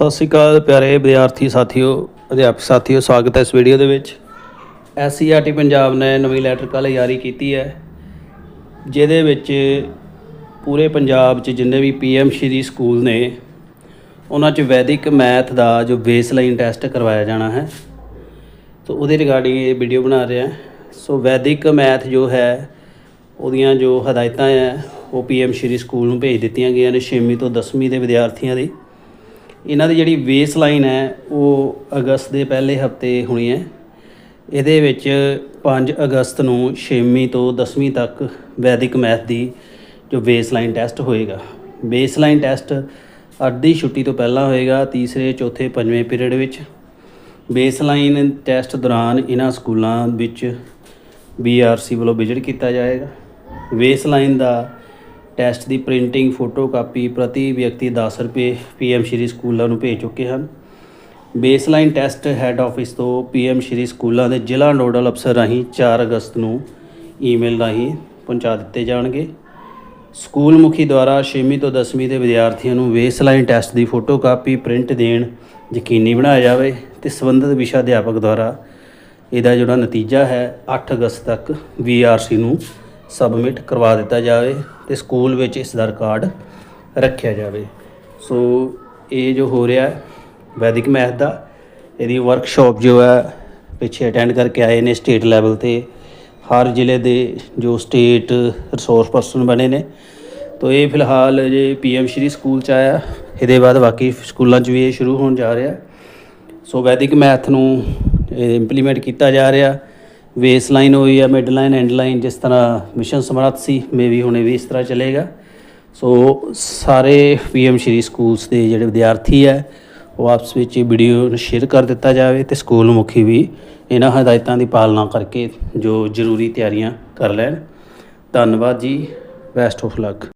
ਸਤਿ ਸ਼੍ਰੀ ਅਕਾਲ ਪਿਆਰੇ ਵਿਦਿਆਰਥੀ ਸਾਥੀਓ, ਅਧਿਆਪਕ ਸਾਥੀਓ, ਸਵਾਗਤ ਹੈ ਇਸ ਵੀਡੀਓ ਦੇ ਵਿੱਚ। ਐਸਸੀਆਰਟੀ ਪੰਜਾਬ ਨੇ ਨਵੀਂ ਲੈਟਰ ਕੱਲ੍ਹ ਜਾਰੀ ਕੀਤੀ ਹੈ, ਜਿਹਦੇ ਵਿੱਚ ਪੂਰੇ ਪੰਜਾਬ 'ਚ ਜਿੰਨੇ ਵੀ ਪੀਐਮ ਸ਼੍ਰੀ ਸਕੂਲ ਨੇ, ਉਹਨਾਂ 'ਚ ਵੈਦਿਕ ਮੈਥ ਦਾ ਜੋ ਬੇਸਲਾਈਨ ਟੈਸਟ ਕਰਵਾਇਆ ਜਾਣਾ ਹੈ। ਸੋ ਉਹਦੇ ਰਿਗਾਰਡਿੰਗ ਇਹ ਵੀਡੀਓ ਬਣਾ ਰਿਹਾ ਸੋ ਵੈਦਿਕ ਮੈਥ ਜੋ ਹੈ, ਉਹਦੀਆਂ ਜੋ ਹਦਾਇਤਾਂ ਹੈ, ਉਹ ਪੀਐਮ ਸ਼੍ਰੀ ਸਕੂਲ ਨੂੰ ਭੇਜ ਦਿੱਤੀਆਂ ਗਈਆਂ ਨੇ 6ਵੀਂ ਤੋਂ 10ਵੀਂ ਦੇ ਵਿਦਿਆਰਥੀਆਂ ਦੀ। ਇਹਨਾਂ ਦੀ ਜਿਹੜੀ ਬੇਸ ਲਾਈਨ ਹੈ, ਉਹ ਅਗਸਤ ਦੇ ਪਹਿਲੇ ਹਫ਼ਤੇ ਹੋਣੀ ਹੈ। ਇਹਦੇ ਵਿੱਚ 5 ਅਗਸਤ ਨੂੰ 6ਵੀਂ ਤੋਂ 10ਵੀਂ ਤੱਕ ਵੈਦਿਕ ਮੈਥ ਦੀ ਜੋ ਬੇਸ ਲਾਈਨ ਟੈਸਟ ਹੋਏਗਾ। ਬੇਸ ਲਾਈਨ ਟੈਸਟ ਅੱਧੀ ਛੁੱਟੀ ਤੋਂ ਪਹਿਲਾਂ ਹੋਏਗਾ, ਤੀਸਰੇ, ਚੌਥੇ, ਪੰਜਵੇਂ ਪੀਰੀਅਡ ਵਿੱਚ। ਬੇਸ ਲਾਈਨ ਟੈਸਟ ਦੌਰਾਨ ਇਹਨਾਂ ਸਕੂਲਾਂ ਵਿੱਚ ਬੀਆਰਸੀ ਵੱਲੋਂ ਵਿਜ਼ਿਟ ਕੀਤਾ ਜਾਏਗਾ। ਬੇਸ ਲਾਈਨ ਦਾ ਟੈਸਟ ਦੀ ਪ੍ਰਿੰਟਿੰਗ ਫੋਟੋ ਕਾਪੀ ਪ੍ਰਤੀ ਵਿਅਕਤੀ 10 ਰੁਪਏ ਪੀਐਮ ਸ਼੍ਰੀ ਸਕੂਲਾਂ ਨੂੰ ਭੇਜ ਚੁੱਕੇ ਹਨ। ਬੇਸਲਾਈਨ ਟੈਸਟ ਹੈੱਡ ਆਫਿਸ ਤੋਂ ਪੀਐਮ ਸ਼੍ਰੀ ਸਕੂਲਾਂ ਦੇ ਜ਼ਿਲ੍ਹਾ ਨੋਡਲ ਅਫਸਰ ਰਾਹੀਂ 4 ਅਗਸਤ ਨੂੰ ਈਮੇਲ ਰਾਹੀਂ ਪਹੁੰਚਾ ਦਿੱਤੇ ਜਾਣਗੇ। ਸਕੂਲ ਮੁਖੀ ਦੁਆਰਾ 6ਵੀਂ ਤੋਂ 10ਵੀਂ ਦੇ ਵਿਦਿਆਰਥੀਆਂ ਨੂੰ ਬੇਸਲਾਈਨ ਟੈਸਟ ਦੀ ਫੋਟੋ ਕਾਪੀ ਪ੍ਰਿੰਟ ਦੇਣ ਯਕੀਨੀ ਬਣਾਇਆ ਜਾਵੇ ਤੇ ਸੰਬੰਧਿਤ ਵਿਸ਼ਾ ਅਧਿਆਪਕ ਦੁਆਰਾ ਇਹਦਾ ਜਿਹੜਾ ਨਤੀਜਾ ਹੈ 8 ਅਗਸਤ ਤੱਕ ਵੀਆਰਸੀ ਨੂੰ ਸਬਮਿਟ ਕਰਵਾ ਦਿੱਤਾ ਜਾਵੇ ਤੇ ਸਕੂਲ ਵਿੱਚ ਇਸ ਦਾ ਰਿਕਾਰਡ ਰੱਖਿਆ ਜਾਵੇ। ਸੋ ਇਹ ਜੋ ਹੋ ਰਿਹਾ ਹੈ, ਵੈਦਿਕ ਮੈਥ ਦਾ, ਇਹਦੀ ਵਰਕਸ਼ਾਪ ਜੋ ਹੈ, ਪਿੱਛੇ ਅਟੈਂਡ ਕਰਕੇ ਆਏ ਨੇ ਸਟੇਟ ਲੈਵਲ ਤੇ। ਹਰ ਜ਼ਿਲ੍ਹੇ ਦੇ ਜੋ ਸਟੇਟ ਰਿਸੋਰਸ ਪਰਸਨ ਬਣੇ ਨੇ। ਤੋ ਇਹ ਫਿਲਹਾਲ ਜੇ ਪੀਐਮ ਸ਼੍ਰੀ ਸਕੂਲ ਚ ਆਇਆ। ਇਹਦੇ ਬਾਅਦ ਬਾਕੀ ਸਕੂਲਾਂ 'ਚ ਵੀ ਇਹ ਸ਼ੁਰੂ ਹੋਣ ਜਾ ਰਿਹਾ। ਸੋ ਵੈਦਿਕ ਮੈਥ ਨੂੰ ਇੰਪਲੀਮੈਂਟ ਕੀਤਾ ਜਾ ਰਿਹਾ। ਵੇਸ ਲਾਈਨ ਹੋਈ ਹੈ ਮਿਡ ਲਾਈਨ ਐਂਡ ਲਾਈਨ ਜਿਸ ਤਰ੍ਹਾਂ ਮਿਸ਼ਨ ਸਮਰੱਥ ਸੀ ਮੇ ਵੀ ਹੁਣੇ ਵੀ ਇਸ ਤਰ੍ਹਾਂ ਚੱਲੇਗਾ। ਸੋ ਸਾਰੇ ਪੀਐਮ ਸ਼੍ਰੀ ਸਕੂਲਸ ਦੇ ਜਿਹੜੇ ਵਿਦਿਆਰਥੀ ਹੈ ਉਹ ਆਪਸ ਵਿੱਚ ਇਹ ਵੀਡੀਓ ਨੂੰ ਸ਼ੇਅਰ ਕਰ ਦਿੱਤਾ ਜਾਵੇ ਤੇ ਸਕੂਲ ਮੁਖੀ ਵੀ ਇਹਨਾਂ ਹਦਾਇਤਾਂ ਦੀ ਪਾਲਣਾ ਕਰਕੇ ਜੋ ਜ਼ਰੂਰੀ ਤਿਆਰੀਆਂ ਕਰ ਲੈਣ। ਧੰਨਵਾਦ ਜੀ ਬੈਸਟ ਆਫ ਲੱਕ